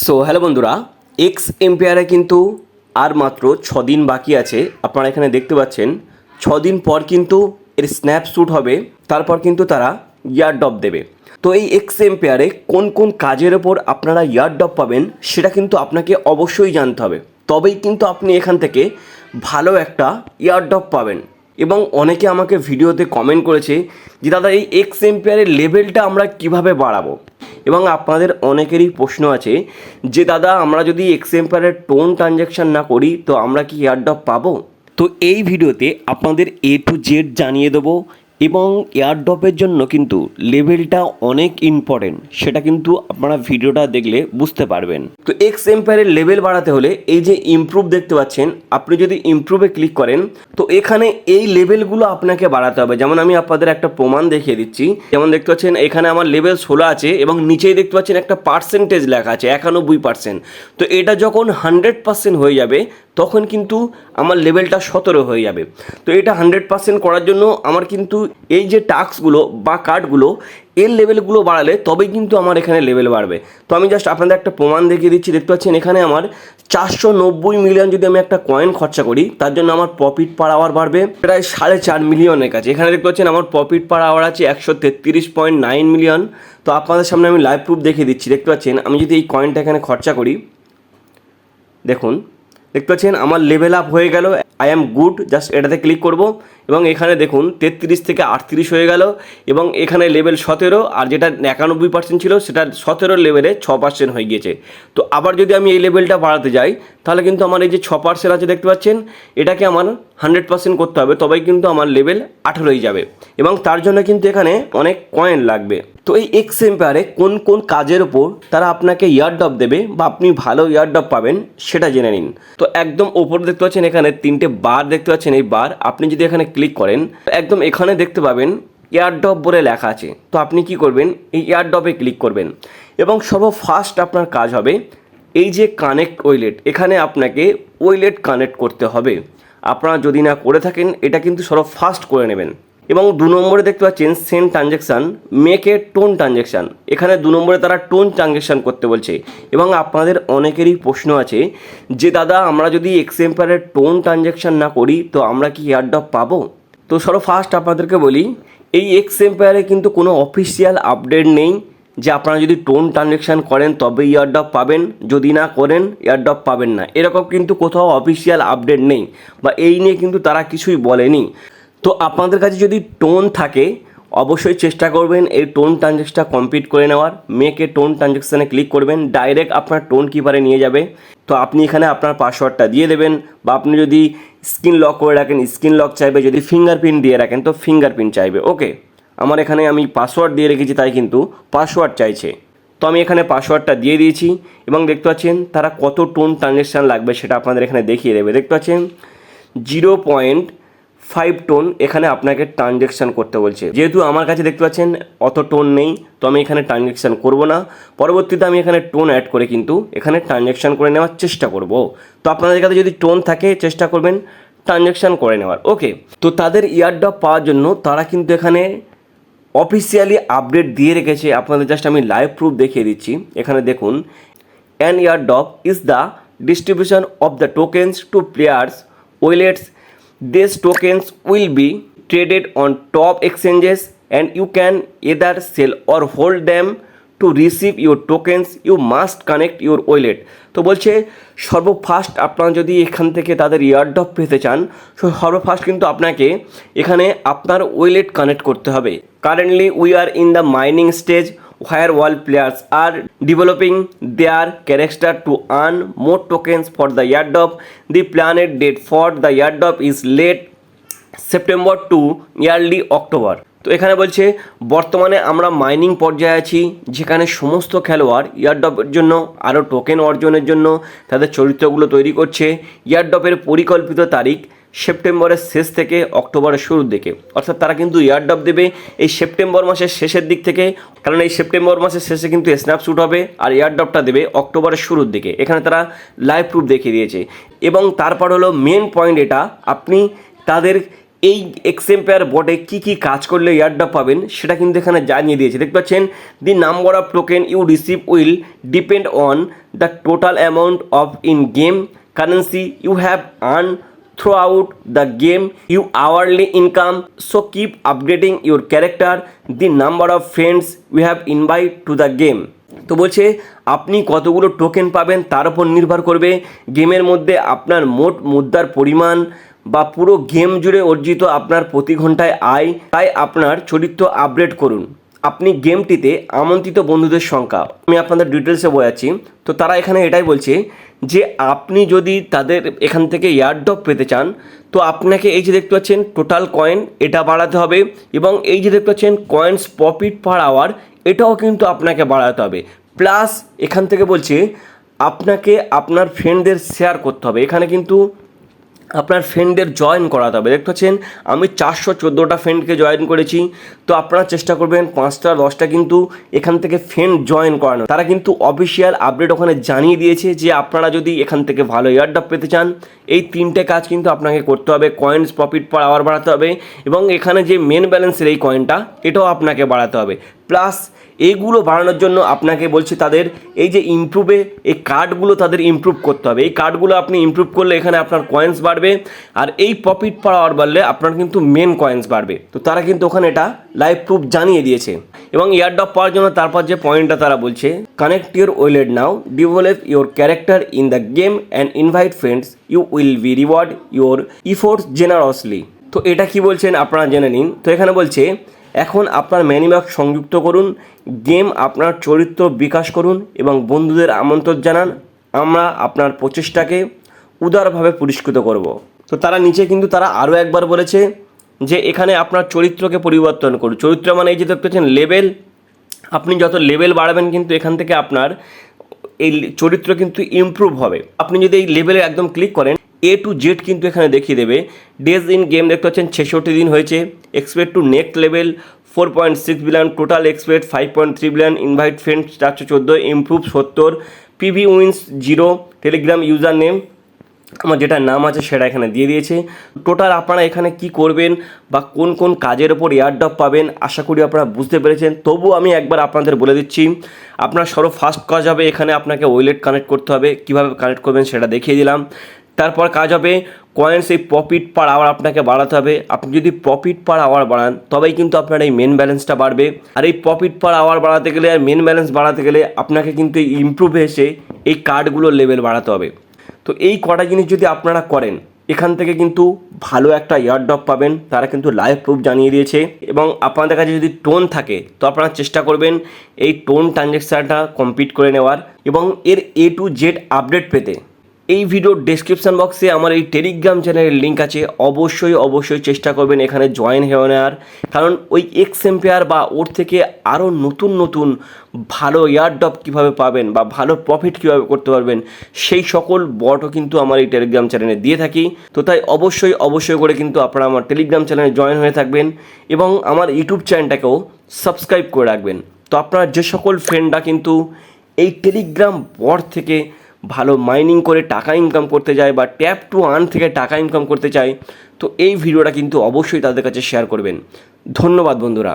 So hello বন্ধুরা X এম্পিয়ারে কিন্তু আর মাত্র ছ দিন বাকি আছে। আপনারা এখানে দেখতে পাচ্ছেন ছ দিন পর কিন্তু এর স্ন্যাপশ্যুট হবে, তারপর কিন্তু তারা ইয়ারডপ দেবে। তো এই এক্স এম্পিয়ারে কোন কোন কাজের ওপর আপনারা ইয়ারডপ পাবেন, সেটা কিন্তু আপনাকে অবশ্যই জানতে হবে। তবেই কিন্তু আপনি এখান থেকে ভালো একটা ইয়ারডপ পাবেন। এবং অনেকে আমাকে ভিডিওতে কমেন্ট করেছে যে, দাদা, এই এক্স এম্পিয়ারের লেভেলটা আমরা কীভাবে বাড়াবো? এবং আপনাদের অনেকেরই প্রশ্ন আছে যে, দাদা, আমরা যদি এক্সেম্পারের টোন ট্রানজ্যাকশান না করি, তো আমরা কি এয়ারড্রপ পাবো? তো এই ভিডিওতে আপনাদের এ টু জেড জানিয়ে দেবো। এবং এয়ারড্রপের জন্য কিন্তু লেভেলটা অনেক ইম্পর্টেন্ট সেটা কিন্তু আপনারা ভিডিওটা দেখলে বুঝতে পারবেন। তো এক্স এম্পায়ারের লেভেল বাড়াতে হলে এই যে ইমপ্রুভ দেখতে পাচ্ছেন, আপনি যদি ইমপ্রুভে ক্লিক করেন, তো এখানে এই লেভেলগুলো আপনাকে বাড়াতে হবে। যেমন আমি আপনাদের একটা প্রমাণ দেখিয়ে দিচ্ছি। যেমন দেখতে পাচ্ছেন, এখানে আমার লেভেল ষোলো আছে এবং নিচেই দেখতে পাচ্ছেন একটা পার্সেন্টেজ লেখা আছে, একানব্বই পার্সেন্ট তো এটা যখন হান্ড্রেড পার্সেন্ট হয়ে যাবে তখন কিন্তু আমার লেভেলটা সতেরো হয়ে যাবে। তো এটা হান্ড্রেড পার্সেন্ট করার জন্য আমার কিন্তু এই যে টাস্কগুলো বা কার্ডগুলো, এর লেভেলগুলো বাড়ালে তবেই কিন্তু আমার এখানে লেভেল বাড়বে। তো আমি জাস্ট আপনাদের একটা প্রমাণ দেখিয়ে দিচ্ছি। দেখতে পাচ্ছেন এখানে আমার চারশো নব্বই মিলিয়ন যদি আমি একটা কয়েন খরচা করি, তার জন্য আমার প্রফিট পার আওয়ার বাড়বে প্রায় সাড়ে চার মিলিয়নের কাছে। এখানে দেখতে পাচ্ছেন আমার প্রফিট পার আওয়ার আছে একশো তেত্রিশ পয়েন্ট নাইন মিলিয়ন তো আপনাদের সামনে আমি লাইভ প্রুফ দেখিয়ে দিচ্ছি। দেখতে পাচ্ছেন, আমি যদি এই কয়েনটা এখানে খরচা করি, দেখুন দেখতে পাচ্ছেন আমার লেভেল আপ হয়ে গেল আই অ্যাম গুড জাস্ট এটাতে ক্লিক করব। এবং এখানে দেখুন তেত্রিশ থেকে আটত্রিশ হয়ে গেল, এবং এখানে লেভেল সতেরো, আর যেটা একানব্বই পার্সেন্ট ছিল সেটা সতেরো লেভেলে ছ পার্সেন্ট হয়ে গিয়েছে। তো আবার যদি আমি এই লেভেলটা বাড়াতে যাই, তাহলে কিন্তু আমার এই যে ছ পার্সেন্ট আছে দেখতে পাচ্ছেন, এটাকে আমার হান্ড্রেড পার্সেন্ট করতে হবে, তবেই কিন্তু আমার লেভেল আঠেরোই যাবে। এবং তার জন্য কিন্তু এখানে অনেক কয়েন লাগবে। তো এই এক্স এম্পায়ারে কোন কোন কাজের ওপর তারা আপনাকে ইয়ারডপ দেবে, বা আপনি ভালো ইয়ারডপ পাবেন, সেটা জেনে নিন। তো একদম ওপর দেখতে পাচ্ছেন এখানে তিনটে বার দেখতে পাচ্ছেন এই বার। আপনি যদি এখানে ক্লিক করেন, একদম এখানে দেখতে পাবেন এয়ারডপ বলে লেখা আছে। তো আপনি কি করবেন? এই এয়ারডপে ক্লিক করবেন। এবং সর্বফার্স্ট আপনার কাজ হবে এই যে কানেক্ট ওয়েলেট এখানে আপনাকে ওয়েলেট কানেক্ট করতে হবে। আপনারা যদি না করে থাকেন, এটা কিন্তু সর্বফার্স্ট করে নেবেন। এবং দু নম্বরে দেখতে পাচ্ছেন send transaction make a TON transaction এখানে দু নম্বরে তারা টোন ট্রানজ্যাকশান করতে বলছে। এবং আপনাদের অনেকেরই প্রশ্ন আছে যে, দাদা, আমরা যদি এক্সেম্পারের টোন ট্রানজ্যাকশান না করি, তো আমরা কি এয়ারড্রপ পাবো? তো সর্ব ফার্স্ট আপনাদেরকে বলি, এই এক্স এম্পায়ারে কিন্তু কোনো অফিসিয়াল আপডেট নেই যে, আপনারা যদি টোন ট্রানজ্যাকশান করেন তবে ইয়ারডপ পাবেন। যদি না করেন ইয়ারডপ পাবেন না। এরকম কিন্তু কোথাও অফিসিয়াল আপডেট নেই। বা এই নিয়ে কিন্তু তারা কিছুই বলেনি। তো আপনাদের কাছে যদি টোন থাকে, অবশ্যই চেষ্টা করবেন এই টোন ট্রানজ্যাকশনটা কমপ্লিট করে নেওয়ার। মেকে টোন ট্রানজ্যাকশানে ক্লিক করবেন। ডাইরেক্ট আপনার টোন কিপারে নিয়ে যাবে। তো আপনি এখানে আপনার পাসওয়ার্ডটা দিয়ে দেবেন বা আপনি যদি স্ক্রিন লক করে রাখেন স্ক্রিন লক চাইবে, যদি ফিঙ্গারপ্রিন্ট দিয়ে রাখেন, তো ফিঙ্গারপ্রিন্ট চাইবে। ওকে আমার এখানে আমি পাসওয়ার্ড দিয়ে রেখেছি, তাই কিন্তু পাসওয়ার্ড চাইছে। তো আমি এখানে পাসওয়ার্ডটা দিয়ে দিয়েছি এবং দেখতে পাচ্ছেন তারা কত টোন ট্রানজ্যাকশান লাগবে সেটা আপনাদের এখানে দেখিয়ে দেবে। দেখতে পাচ্ছেন জিরো পয়েন্ট ফাইভ টোন এখানে আপনাকে ট্রানজ্যাকশান করতে বলছে। যেহেতু আমার কাছে দেখতে পাচ্ছেন অত টোন নেই, তো আমি এখানে ট্রানজ্যাকশান করব না। পরবর্তীতে আমি এখানে টোন অ্যাড করে কিন্তু এখানে ট্রানজ্যাকশান করে নেওয়ার চেষ্টা করব। তো আপনাদের কাছে যদি টোন থাকে, চেষ্টা করবেন ট্রানজ্যাকশান করে নেওয়ার। ওকে, তো তাদের ইয়ারডপ পাওয়ার জন্য তারা কিন্তু এখানে অফিসিয়ালি আপডেট দিয়ে রেখেছে। আপনাদের জাস্ট আমি লাইভ প্রুফ দেখিয়ে দিচ্ছি। এখানে দেখুন an airdrop is the distribution of the tokens to players wallets These tokens will be traded on top exchanges and you can either sell or hold them to receive your tokens you must connect your wallet তো বলছে সর্বফার্স্ট আপনারা যদি এখান থেকে তাদের ইয়ারডপ পেতে চান সর্বফার্স্ট কিন্তু আপনাকে এখানে আপনার ওয়েলেট কানেক্ট করতে হবে currently we are in the mining stage where all players are developing their character to earn more tokens for the airdrop. The planned date for the airdrop is late September to early October তো এখানে বলছে বর্তমানে আমরা mining পর্যায়ে আছি যেখানে সমস্ত খেলোয়াড় ইয়ারডপের জন্য আরও টোকেন অর্জনের জন্য তাদের চরিত্রগুলো তৈরি করছে ইয়ারডপের পরিকল্পিত তারিখ সেপ্টেম্বরের শেষ থেকে অক্টোবরের শুরুর দিকে। অর্থাৎ তারা কিন্তু ইয়ারডপ দেবে এই সেপ্টেম্বর মাসের শেষের দিক থেকে, কারণ এই সেপ্টেম্বর মাসের শেষে কিন্তু স্ন্যাপশ্যুট হবে আর ইয়ারডপটা দেবে অক্টোবরের শুরুর দিকে। এখানে তারা লাইভ প্রুফ দেখিয়ে দিয়েছে। এবং তারপর হলো মেন পয়েন্ট এটা, আপনি তাদের এই এক্সেম্পায়ার বটে কি কি কাজ করলে ইয়ারডপ পাবেন সেটা কিন্তু এখানে জানিয়ে দিয়েছে। দেখতে পাচ্ছেন the number of token you receive will depend on the total amount of in game currency you have earn throughout the game you hourly income so keep upgrading your character the number of friends we have invite to the game তো বলছে আপনি কতগুলো token পাবেন তার উপর নির্ভর করবে গেমের মধ্যে আপনার মোট মুদ্রার পরিমাণ বা পুরো গেম জুড়ে অর্জিত আপনার প্রতি ঘন্টায় আয় তাই আপনার চরিত্র আপগ্রেড করুন আপনি গেমটিতে আমন্ত্রিত বন্ধুদের সংখ্যা, আমি আপনাদের ডিটেলসে বোঝাচ্ছি তো তারা এখানে এটাই বলছে যে আপনি যদি তাদের এখান থেকে ইয়ারডপ পেতে চান, তো আপনাকে এই যে দেখতে পাচ্ছেন টোটাল কয়েন এটা বাড়াতে হবে এবং এই যে দেখতে পাচ্ছেন কয়েন্স প্রফিট পার আওয়ার এটাও কিন্তু আপনাকে বাড়াতে হবে। প্লাস এখান থেকে বলছে আপনাকে আপনার ফ্রেন্ডদের শেয়ার করতে হবে। এখানে কিন্তু আপনার ফ্রেন্ডদের জয়েন করাতে হবে। দেখতে পাচ্ছেন, আমি চারশো চোদ্দোটা ফ্রেন্ডকে জয়েন করেছি। তো আপনারা চেষ্টা করবেন, পাঁচটা, দশটা কিন্তু এখান থেকে ফ্রেন্ড জয়েন করানো তারা কিন্তু অফিসিয়াল আপডেট ওখানে জানিয়ে দিয়েছে যে আপনারা যদি এখান থেকে ভালো ইয়ারডপ পেতে চান, এই তিনটে কাজ কিন্তু আপনাকে করতে হবে। কয়েন্স প্রফিট পার আওয়ার বাড়াতে হবে এবং এখানে যে মেন ব্যালেন্সের এই কয়েনটা এটাও আপনাকে বাড়াতে হবে। প্লাস এইগুলো বাড়ানোর জন্য আপনাকে বলছি তাদের এই যে ইমপ্রুভে এই কার্ডগুলো তাদের ইমপ্রুভ করতে হবে। এই কার্ডগুলো আপনি ইমপ্রুভ করলে এখানে আপনার কয়েন্স বাড়বে আর এই প্রফিট পাওয়ার বাড়লে আপনার কিন্তু মেন কয়েন্স বাড়বে। তো তারা কিন্তু ওখানে এটা লাইভ প্রুফ জানিয়ে দিয়েছে। এবং ইয়ারডপ পাওয়ার জন্য তারপর যে পয়েন্টটা তারা বলছে connect your wallet now develop your character in the game and invite friends you will be reward your efforts generously তো এটা কি বলছেন আপনারা জেনে নিন। তো এখানে বলছে এখন আপনার ম্যানিব্যাগ সংযুক্ত করুন, গেম আপনার চরিত্র বিকাশ করুন এবং বন্ধুদের আমন্ত্রণ জানান, আমরা আপনার প্রচেষ্টাকে উদারভাবে পুরস্কৃত করব। তো তারা নিচে কিন্তু তারা আরও একবার বলেছে যে এখানে আপনার চরিত্রকে পরিবর্তন করুন। চরিত্র মানে এই যে দেখতে পাচ্ছেন, লেভেল, আপনি যত লেভেল বাড়াবেন কিন্তু এখান থেকে আপনার এই চরিত্র কিন্তু ইমপ্রুভ হবে। আপনি যদি এই লেভেলে একদম ক্লিক করেন এ টু জেড কিন্তু এখানে দেখিয়ে দেবে। ডেজ ইন গেম দেখতে পাচ্ছেন, ছেষট্টি দিন হয়েছে। Expect to next level four point six billion total expect five point three billion invite friend চারশো চোদ্দ ইমপ্রুভ সত্তর PV wins zero Telegram user name আমার যেটা নাম আছে সেটা এখানে দিয়ে দিয়েছে। টোটাল আপনারা এখানে কি করবেন বা কোন কোন কাজের ওপর এয়ারডপ পাবেন, আশা করি আপনারা বুঝতে পেরেছেন। তবু আমি একবার আপনাদের বলে দিচ্ছি, আপনার সর্ব ফার্স্ট কাজ হবে এখানে আপনাকে ওয়েলেট কানেক্ট করতে হবে। কীভাবে কানেক্ট করবেন সেটা দেখিয়ে দিলাম। তারপর কাজ হবে কয়েন্স এই প্রফিট পার আওয়ার আপনাকে বাড়াতে হবে। আপনি যদি প্রফিট পার আওয়ার বাড়ান, তবেই কিন্তু আপনার এই মেন ব্যালেন্সটা বাড়বে। আর এই প্রফিট পার আওয়ার বাড়াতে গেলে আর মেন ব্যালেন্স বাড়াতে গেলে আপনাকে কিন্তু ইমপ্রুভ এসে এই কার্ডগুলোর লেভেল বাড়াতে হবে। তো এই কটা জিনিস যদি আপনারা করেন, এখান থেকে কিন্তু ভালো একটা ইয়ারডপ পাবেন। তারা কিন্তু লাইভ প্রুফ জানিয়ে দিয়েছে। এবং আপনাদের কাছে যদি টোন থাকে, তো আপনারা চেষ্টা করবেন এই টোন ট্রানজ্যাকশানটা কমপ্লিট করে নেওয়ার। এবং এর এ টু জেড আপডেট পেতে। এই ভিডিওর ডেসক্রিপশন বক্সে আমার এই টেলিগ্রাম চ্যানেলের লিঙ্ক আছে। অবশ্যই অবশ্যই চেষ্টা করবেন এখানে জয়েন হয়ে নেওয়ার। কারণ ওই এক্স এম্পেয়ার বা ওর থেকে আরও নতুন নতুন ভালো ইয়ারডপ কীভাবে পাবেন বা ভালো প্রফিট কীভাবে করতে পারবেন, সেই সকল বটও কিন্তু আমার এই টেলিগ্রাম চ্যানেলে দিয়ে থাকি। তো তাই অবশ্যই অবশ্যই করে কিন্তু আপনারা আমার টেলিগ্রাম চ্যানেলে জয়েন হয়ে থাকবেন এবং আমার ইউটিউব চ্যানেলটাকেও সাবস্ক্রাইব করে রাখবেন। তো আপনার যে সকল ফ্রেন্ডরা কিন্তু এই টেলিগ্রাম বট থেকে ভালো মাইনিং করে টাকা ইনকাম করতে চায় বা ট্যাপ টু আর্ন থেকে টাকা ইনকাম করতে চায়, তো এই ভিডিওটা কিন্তু অবশ্যই তাদের কাছে শেয়ার করবেন। ধন্যবাদ বন্ধুরা।